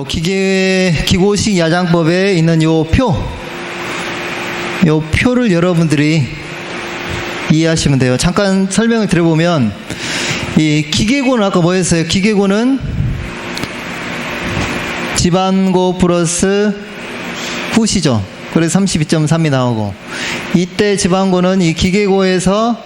요 기계 기고식 야장법에 있는 요 표, 요 표를 여러분들이 이해하시면 돼요. 잠깐 설명을 드려보면 이 기계고는 아까 뭐였어요? 기계고는 지반고 플러스 후시죠. 그래서 32.3이 나오고 이때 지방고는 이 기계고에서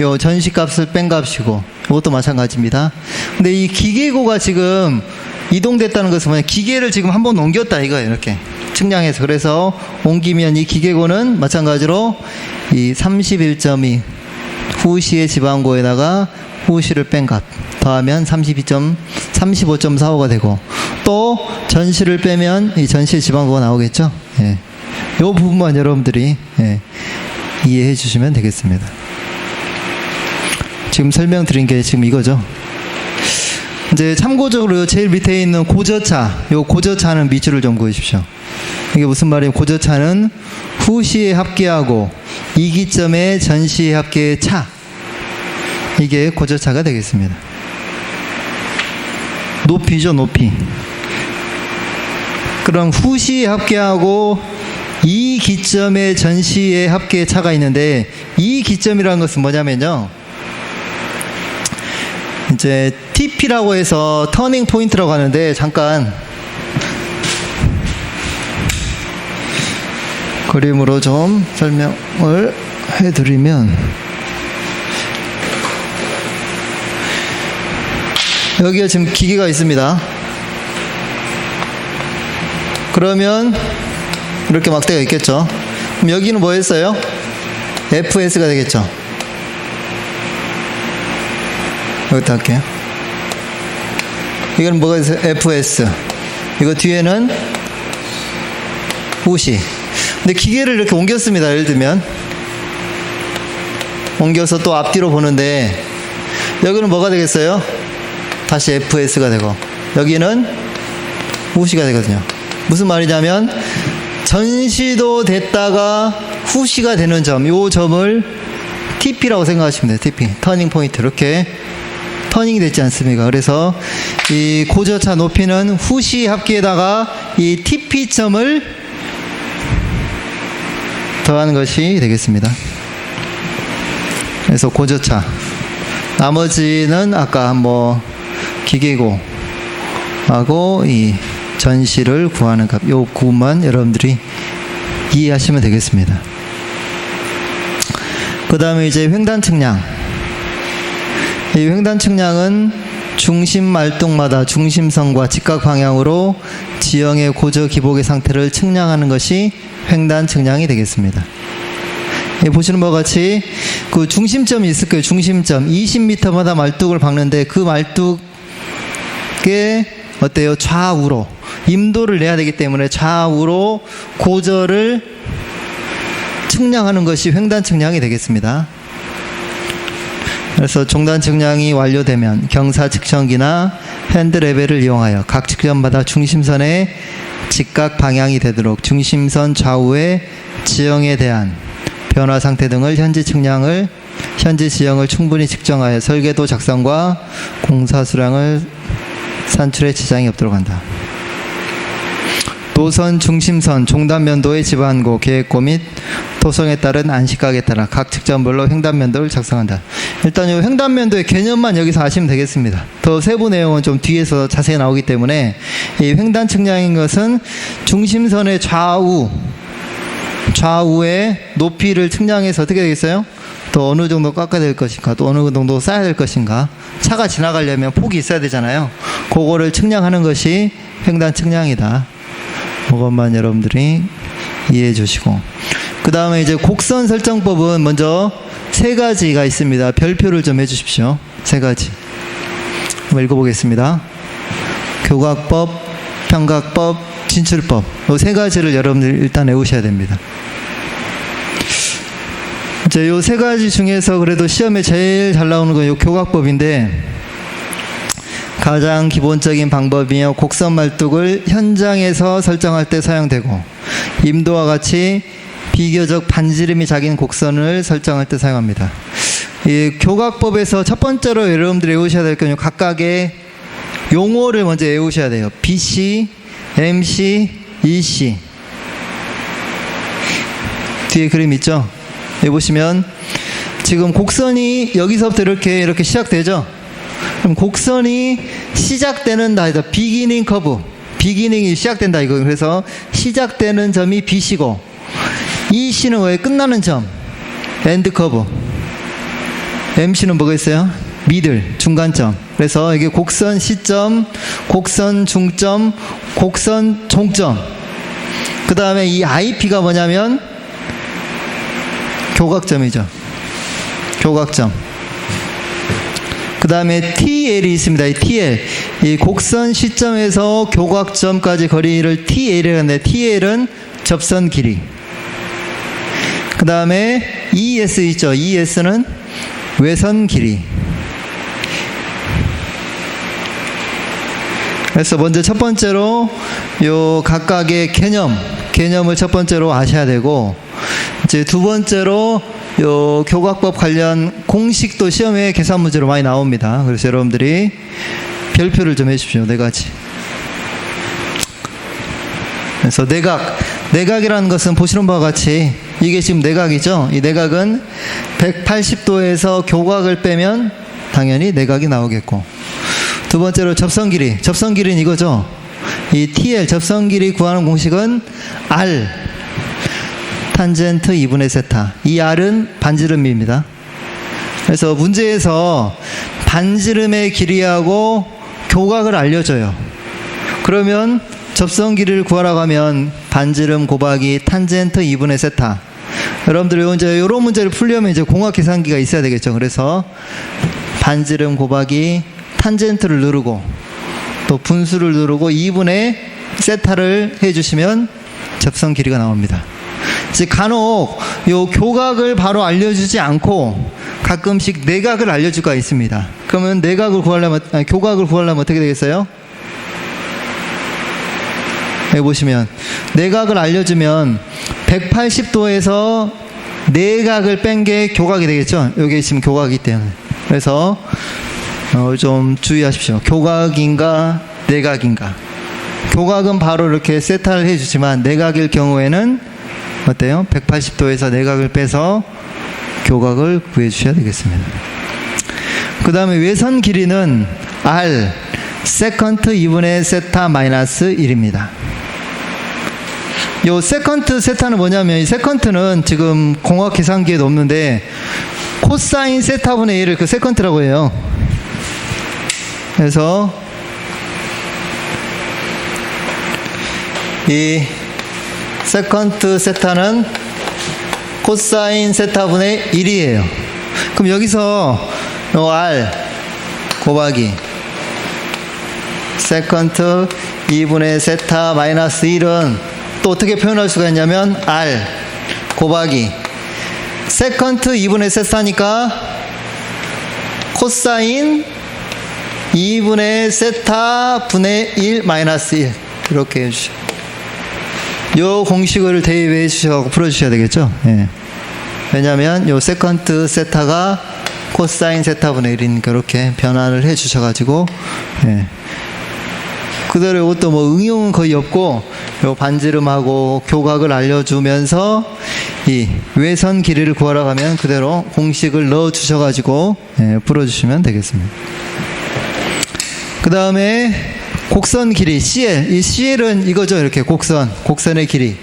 요 전시값을 뺀 값이고 이것도 마찬가지입니다. 근데 이 기계고가 지금 이동됐다는 것은 뭐냐 기계를 지금 한 번 옮겼다 이거예요 이렇게 측량해서 그래서 옮기면 이 기계고는 마찬가지로 이 31.2 후시의 지방고에다가 후시를 뺀 값 더하면 32점 35.45가 되고 또 전시를 빼면 이 전시의 지방고가 나오겠죠. 예. 요 부분만 여러분들이 예, 이해해 주시면 되겠습니다. 지금 설명드린 게 지금 이거죠. 이제 참고적으로 제일 밑에 있는 고저차, 요 고저차는 밑줄을 좀 그으십시오. 이게 무슨 말이에요? 고저차는 후시에 합계하고 이기점의 전시에 합계의 차. 이게 고저차가 되겠습니다. 높이죠, 높이. 그럼 후시에 합계하고 이 기점의 전시의 합계의 차가 있는데 이 기점이라는 것은 뭐냐면요. 이제 TP라고 해서 터닝 포인트라고 하는데 잠깐 그림으로 좀 설명을 해드리면 여기에 지금 기계가 있습니다. 그러면 이렇게 막대가 있겠죠. 그럼 여기는 뭐였어요? FS가 되겠죠. 여기다 할게요. 이건 뭐가 있어요? FS. 이거 뒤에는 후시. 근데 기계를 이렇게 옮겼습니다. 예를 들면. 옮겨서 또 앞뒤로 보는데, 여기는 뭐가 되겠어요? 다시 FS가 되고, 여기는 후시가 되거든요. 무슨 말이냐면, 전시도 됐다가 후시가 되는 점, 요 점을 TP라고 생각하시면 돼요. TP. 터닝 포인트. 이렇게 터닝이 됐지 않습니까? 그래서 이 고저차 높이는 후시 합계에다가 이 TP점을 더하는 것이 되겠습니다. 그래서 고저차. 나머지는 아까 뭐 기계고 하고 이 전시를 구하는 값. 요 구만 여러분들이 이해하시면 되겠습니다. 그 다음에 이제 횡단 측량. 이 횡단 측량은 중심 말뚝마다 중심선과 직각 방향으로 지형의 고저 기복의 상태를 측량하는 것이 횡단 측량이 되겠습니다. 예, 보시는 바와 같이 그 중심점이 있을 거예요. 중심점 20m마다 말뚝을 박는데 그 말뚝에 어때요? 좌우로 임도를 내야 되기 때문에 좌우로 고저를 측량하는 것이 횡단 측량이 되겠습니다. 그래서 종단 측량이 완료되면 경사 측정기나 핸드 레벨을 이용하여 각 측정마다 중심선의 직각 방향이 되도록 중심선 좌우의 지형에 대한 변화 상태 등을 현지 측량을 현지 지형을 충분히 측정하여 설계도 작성과 공사 수량을 산출에 지장이 없도록 한다. 노선 중심선 종단면도의 지반고 계획고 및 도성에 따른 안식각에 따라 각 측정별로 횡단면도를 작성한다. 일단 이 횡단면도의 개념만 여기서 아시면 되겠습니다. 더 세부 내용은 좀 뒤에서 자세히 나오기 때문에 이 횡단 측량인 것은 중심선의 좌우 좌우의 높이를 측량해서 어떻게 되겠어요? 또 어느 정도 깎아야 될 것인가, 또 어느 정도 쌓아야 될 것인가. 차가 지나가려면 폭이 있어야 되잖아요. 그거를 측량하는 것이 횡단 측량이다. 그것만 여러분들이 이해해 주시고. 그 다음에 이제 곡선 설정법은 먼저 세 가지가 있습니다. 별표를 좀 해 주십시오. 세 가지. 한번 읽어보겠습니다. 교각법, 평각법, 진출법. 이 세 가지를 여러분들 일단 외우셔야 됩니다. 이제 요 세 가지 중에서 그래도 시험에 제일 잘 나오는 건 요 교각법인데 가장 기본적인 방법이며 곡선 말뚝을 현장에서 설정할 때 사용되고 임도와 같이 비교적 반지름이 작은 곡선을 설정할 때 사용합니다. 이 교각법에서 첫 번째로 여러분들이 외우셔야 될 건요. 각각의 용어를 먼저 외우셔야 돼요. BC, MC, EC. 뒤에 그림 있죠? 여기 보시면 지금 곡선이 여기서부터 이렇게 이렇게 시작되죠? 그럼 곡선이 시작되는 나이다. 비기닝 커브. 비기닝이 시작된다 이거. 그래서 시작되는 점이 B시고 EC는 왜 끝나는 점? 엔드 커브. MC는 뭐가 있어요? 미들, 중간점. 그래서 이게 곡선 시점, 곡선 중점, 곡선 종점. 그 다음에 이 IP가 뭐냐면 교각점이죠. 교각점. 그 다음에 TL이 있습니다. 이 TL. 이 곡선 시점에서 교각점까지 거리를 TL이라고 하는데 TL은 접선 길이. 그 다음에 ES 있죠. ES는 외선 길이. 그래서 먼저 첫 번째로 요 각각의 개념, 개념을 첫 번째로 아셔야 되고, 이제 두 번째로 요 교각법 관련 공식도 시험에 계산 문제로 많이 나옵니다. 그래서 여러분들이 별표를 좀 해주십시오. 네 가지. 그래서 내각, 내각이라는 것은 보시는 바와 같이 이게 지금 내각이죠. 이 내각은 180도에서 교각을 빼면 당연히 내각이 나오겠고 두 번째로 접선 길이, 접선 길이는 이거죠. 이 TL 접선 길이 구하는 공식은 R 탄젠트 2분의 세타. 이 R은 반지름입니다. 그래서 문제에서 반지름의 길이하고 교각을 알려줘요. 그러면 접선 길이를 구하라고 하면 반지름 곱하기 탄젠트 2분의 세타. 여러분들 이제 이런 문제를 풀려면 이제 공학 계산기가 있어야 되겠죠. 그래서 반지름 곱하기 탄젠트를 누르고 또 분수를 누르고 2분의 세타를 해주시면 접선 길이가 나옵니다. 즉 간혹 요 교각을 바로 알려주지 않고 가끔씩 내각을 알려줄 수가 있습니다. 그러면 내각을 구하려면 아니, 교각을 구하려면 어떻게 되겠어요? 여기 보시면 내각을 알려주면 180도에서 내각을 뺀 게 교각이 되겠죠. 여기 지금 교각이기 때문에 그래서 어, 좀 주의하십시오. 교각인가 내각인가. 교각은 바로 이렇게 세타를 해주지만 내각일 경우에는 어때요? 180도에서 내각을 빼서 교각을 구해 주셔야 되겠습니다. 그 다음에 외선 길이는 R 세컨트 2분의 세타 마이너스 1입니다. 요 세컨트 세타는 뭐냐면 이 세컨트는 지금 공학 계산기에도 없는데 코사인 세타분의 1을 그 세컨트라고 해요. 그래서 이 세컨트 세타는 코사인 세타분의 1이에요. 그럼 여기서 요 R 곱하기 세컨트 2분의 세타 마이너스 1은 또 어떻게 표현할 수가 있냐면 R 곱하기 세컨트 2분의 세타니까 코사인 2분의 세타 분의 1 마이너스 1 이렇게 해주시오. 요 공식을 대입해 주셔서 풀어주셔야 되겠죠. 예. 왜냐하면 요 세컨트 세타가 코사인 세타분의 1이니까 이렇게 변화를 해 주셔가지고 예. 그대로 이것도 뭐 응용은 거의 없고 요 반지름하고 교각을 알려주면서 이 외선 길이를 구하러 가면 그대로 공식을 넣어 주셔가지고 예, 풀어주시면 되겠습니다. 그 다음에 곡선 길이 CL 이 CL은 이거죠 이렇게 곡선. 곡선의 길이.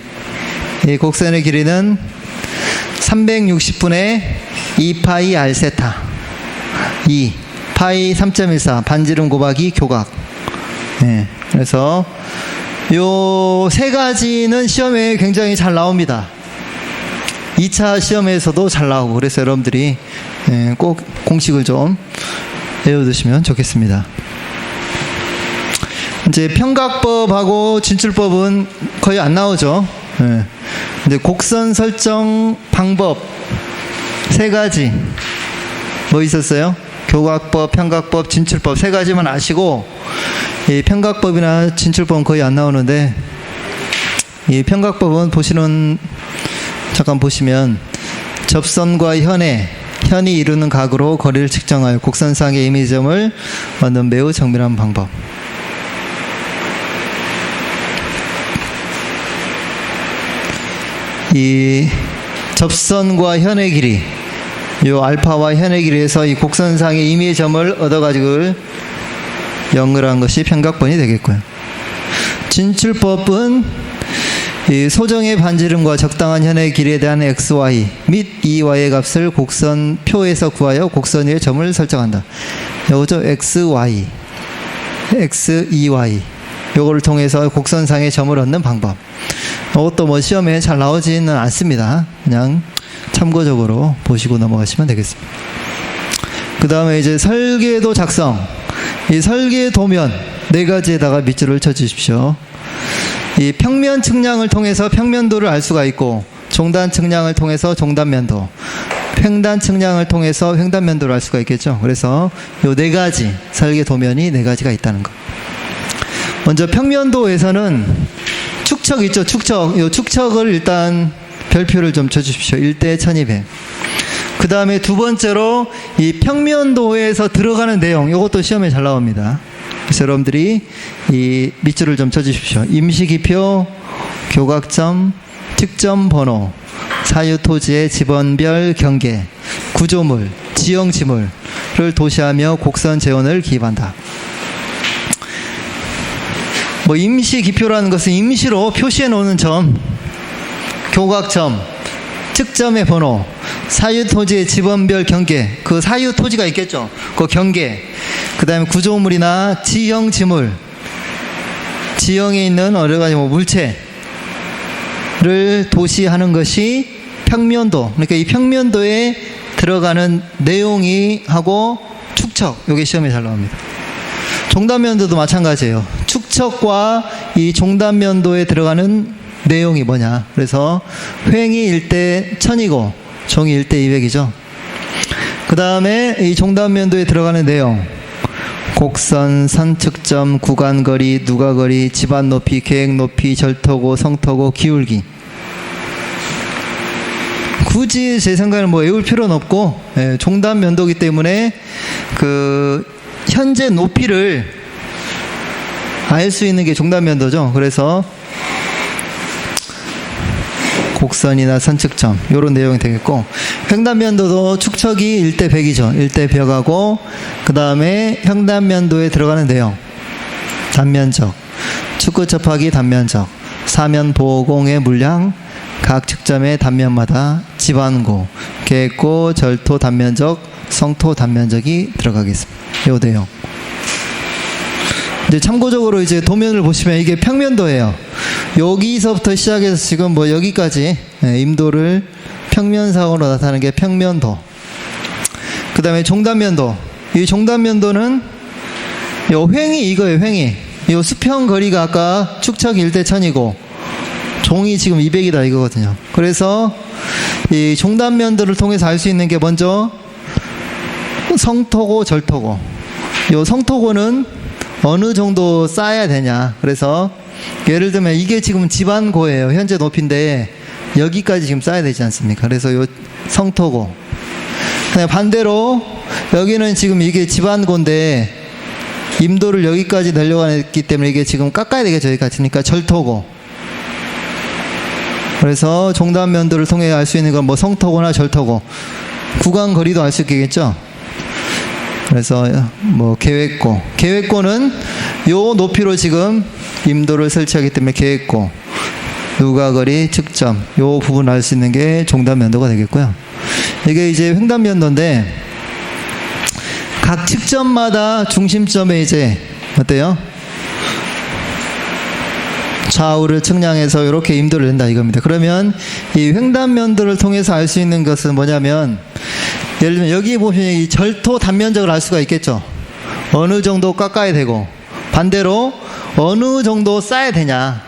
이 곡선의 길이는 360분의 2파이 r 세타. 2 파이 3.14 반지름 곱하기 교각. 예, 그래서 요 세 가지는 시험에 굉장히 잘 나옵니다. 2차 시험에서도 잘 나오고 그래서 여러분들이 예, 꼭 공식을 좀 외워두시면 좋겠습니다. 이제 평각법하고 진출법은 거의 안 나오죠. 예. 이제 곡선 설정 방법 세 가지 뭐 있었어요? 교각법, 평각법, 진출법 세 가지만 아시고 이 평각법이나 진출법은 거의 안 나오는데 이 평각법은 보시는 잠깐 보시면 접선과 현의 현이 이루는 각으로 거리를 측정하여 곡선상의 이미지점을 얻는 매우 정밀한 방법. 이 접선과 현의 길이 요 알파와 현의 길이에서 이 곡선상의 임의의 점을 얻어가지고 연결한 것이 평각번이 되겠고요. 진출법은 이 소정의 반지름과 적당한 현의 길이에 대한 xy 및이 y의 값을 곡선 표에서 구하여 곡선 위에 점을 설정한다. 요거죠 xy, xey 요거를 통해서 곡선상의 점을 얻는 방법. 이것도 뭐 시험에 잘 나오지는 않습니다. 그냥 참고적으로 보시고 넘어가시면 되겠습니다. 그 다음에 이제 설계도 작성. 이 설계 도면 네 가지에다가 밑줄을 쳐 주십시오. 이 평면 측량을 통해서 평면도를 알 수가 있고 종단 측량을 통해서 종단면도 횡단 측량을 통해서 횡단면도를 알 수가 있겠죠. 그래서 요 네 가지 설계 도면이 네 가지가 있다는 거. 먼저 평면도에서는 축척 있죠. 축척. 요 축척을 일단 별표를 좀 쳐주십시오. 1대 1200. 그 다음에 두 번째로 이 평면도에서 들어가는 내용. 요것도 시험에 잘 나옵니다. 그래서 여러분들이 이 밑줄을 좀 쳐주십시오. 임시기표, 교각점, 특점 번호, 사유 토지의 지번별 경계, 구조물, 지형 지물을 도시하며 곡선 재원을 기입한다. 뭐 임시 기표라는 것은 임시로 표시해 놓는 점, 교각점, 측점의 번호, 사유 토지의 지번별 경계, 그 사유 토지가 있겠죠. 그 경계, 그 다음에 구조물이나 지형 지물, 지형에 있는 여러 가지 뭐 물체를 도시하는 것이 평면도. 그러니까 이 평면도에 들어가는 내용이 하고 축척, 요게 시험에 잘 나옵니다. 종단면도도 마찬가지예요. 축척과 이 종단면도에 들어가는 내용이 뭐냐. 그래서 횡이 1대 1000이고 종이 1대 200이죠. 그 다음에 이 종단면도에 들어가는 내용. 곡선, 산측점, 구간거리, 누가거리, 집안 높이, 계획 높이, 절토고, 성토고, 기울기. 굳이 제 생각에는 뭐 외울 필요는 없고 예, 종단 면도기 때문에 그 현재 높이를 알 수 있는 게 종단 면도죠. 그래서 곡선이나 선측점 이런 내용이 되겠고 횡단면도도 축척이 1대 100이죠. 1대 100하고 그 다음에 횡단면도에 들어가는 내용 단면적 축구 접하기 단면적 사면 보공의 물량 각 측점의 단면마다 집안고 계획고 절토 단면적 성토 단면적이 들어가겠습니다. 요 내용 이제 참고적으로 이제 도면을 보시면 이게 평면도예요. 여기서부터 시작해서 지금 뭐 여기까지 예, 임도를 평면상으로 나타내는 게 평면도. 그 다음에 종단면도. 이 종단면도는 요 횡이 이거예요, 횡이. 요 수평 거리가 아까 축척 1대 1000이고 종이 지금 200이다 이거거든요. 그래서 이 종단면도를 통해서 알 수 있는 게 먼저 성토고 절토고. 요 성토고는 어느 정도 쌓아야 되냐. 그래서 예를 들면 이게 지금 집안고예요. 현재 높이인데 여기까지 지금 쌓아야 되지 않습니까? 그래서 요 성토고. 반대로 여기는 지금 이게 집안고인데 임도를 여기까지 내려가기 때문에 이게 지금 깎아야 되겠죠. 여기까지. 그러니까 절토고. 그래서 종단면도를 통해 알 수 있는 건 뭐 성토고나 절토고. 구간 거리도 알 수 있겠죠. 그래서 뭐 계획고 계획고는 요 높이로 지금 임도를 설치하기 때문에 계획고 누가거리 측점 요 부분 알 수 있는 게 종단 면도가 되겠고요. 이게 이제 횡단 면도인데 각 측점마다 중심점에 이제 어때요? 좌우를 측량해서 이렇게 임도를 낸다 이겁니다. 그러면 이 횡단면도를 통해서 알 수 있는 것은 뭐냐면 예를 들면 여기 보시면 이 절토 단면적을 알 수가 있겠죠. 어느 정도 깎아야 되고 반대로 어느 정도 쌓아야 되냐.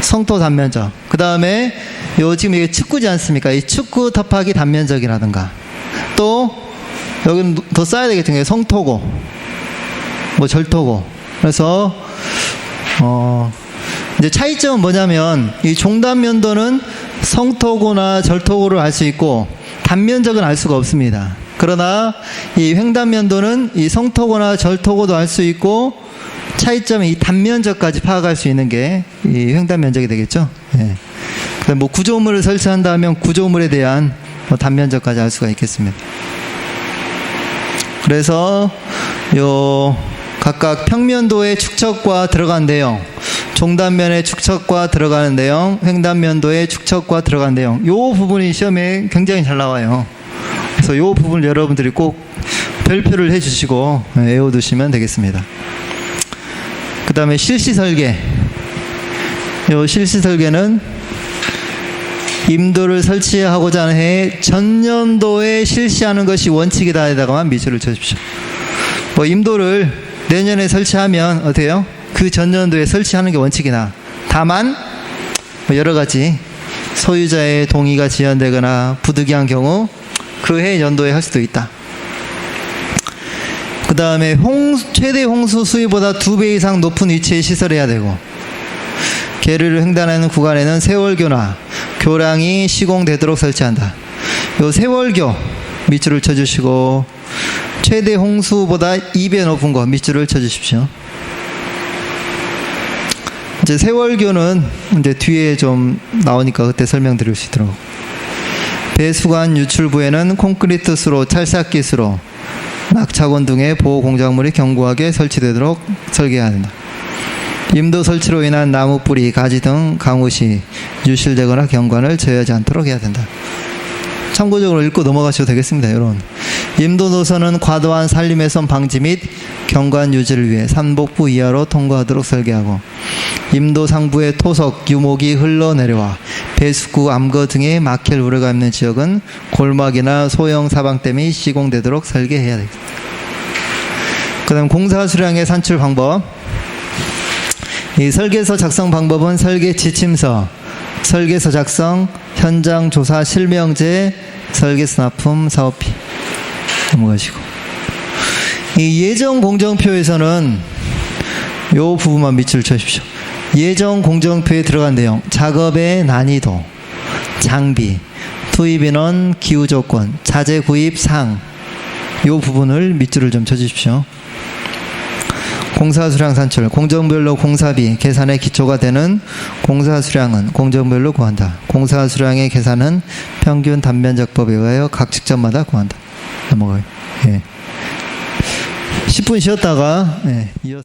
성토 단면적. 그 다음에 요 지금 이게 축구지 않습니까? 이 축구 덮하기 단면적이라든가 또 여기는 더 쌓아야 되겠죠. 성토고 뭐 절토고. 그래서 어 이제 차이점은 뭐냐면 이 종단면도는 성토고나 절토고를 알 수 있고 단면적은 알 수가 없습니다. 그러나 이 횡단면도는 이 성토고나 절토고도 알 수 있고 차이점이 이 단면적까지 파악할 수 있는 게 이 횡단면적이 되겠죠. 예. 뭐 구조물을 설치한다 하면 구조물에 대한 뭐 단면적까지 알 수가 있겠습니다. 그래서 요 각각 평면도의 축척과 들어간 내용, 종단면의 축척과 들어가는 내용, 횡단면도의 축척과 들어간 내용. 요 부분이 시험에 굉장히 잘 나와요. 그래서 요 부분을 여러분들이 꼭 별표를 해 주시고 외워 두시면 되겠습니다. 그 다음에 실시 설계. 요 실시 설계는 임도를 설치하고자 하는 해에 전년도에 실시하는 것이 원칙이다에다가만 미수를 쳐주십시오. 뭐 임도를 내년에 설치하면 어때요? 그 전년도에 설치하는 게 원칙이나 다만 뭐 여러 가지 소유자의 동의가 지연되거나 부득이한 경우 그 해 연도에 할 수도 있다. 그 다음에 최대 홍수 수위보다 두 배 이상 높은 위치에 시설해야 되고 계류를 횡단하는 구간에는 세월교나 교량이 시공되도록 설치한다. 요 세월교 밑줄을 쳐주시고 최대 홍수보다 2배 높은 거 밑줄을 쳐주십시오. 이제 세월교는 이제 뒤에 좀 나오니까 그때 설명드릴 수 있도록. 배수관 유출부에는 콘크리트 수로 찰싹 기수로 낙차건 등의 보호 공작물이 견고하게 설치되도록 설계해야 한다. 임도 설치로 인한 나무 뿌리, 가지 등 강우 시 유실되거나 경관을 제어하지 않도록 해야 된다. 참고적으로 읽고 넘어가셔도 되겠습니다, 여러분. 임도 노선은 과도한 산림훼손 방지 및 경관 유지를 위해 산복부 이하로 통과하도록 설계하고 임도 상부의 토속, 유목이 흘러내려와 배수구, 암거 등의 막힐 우려가 있는 지역은 골막이나 소형 사방댐이 시공되도록 설계해야 됩니다. 그 다음 공사 수량의 산출 방법. 이 설계서 작성 방법은 설계 지침서, 설계서 작성, 현장 조사 실명제, 설계서 납품 사업비 넘어가시고 이 예정 공정표에서는 요 부분만 밑줄 쳐주십시오. 예정 공정표에 들어간 내용, 작업의 난이도, 장비, 투입 인원, 기후 조건, 자재 구입 상, 요 부분을 밑줄을 좀 쳐주십시오. 공사 수량 산출, 공정별로 공사비 계산의 기초가 되는 공사 수량은 공정별로 구한다. 공사 수량의 계산은 평균 단면적법에 의하여 각 직전마다 구한다. 넘어가요. 예. 10분 쉬었다가 예, 이어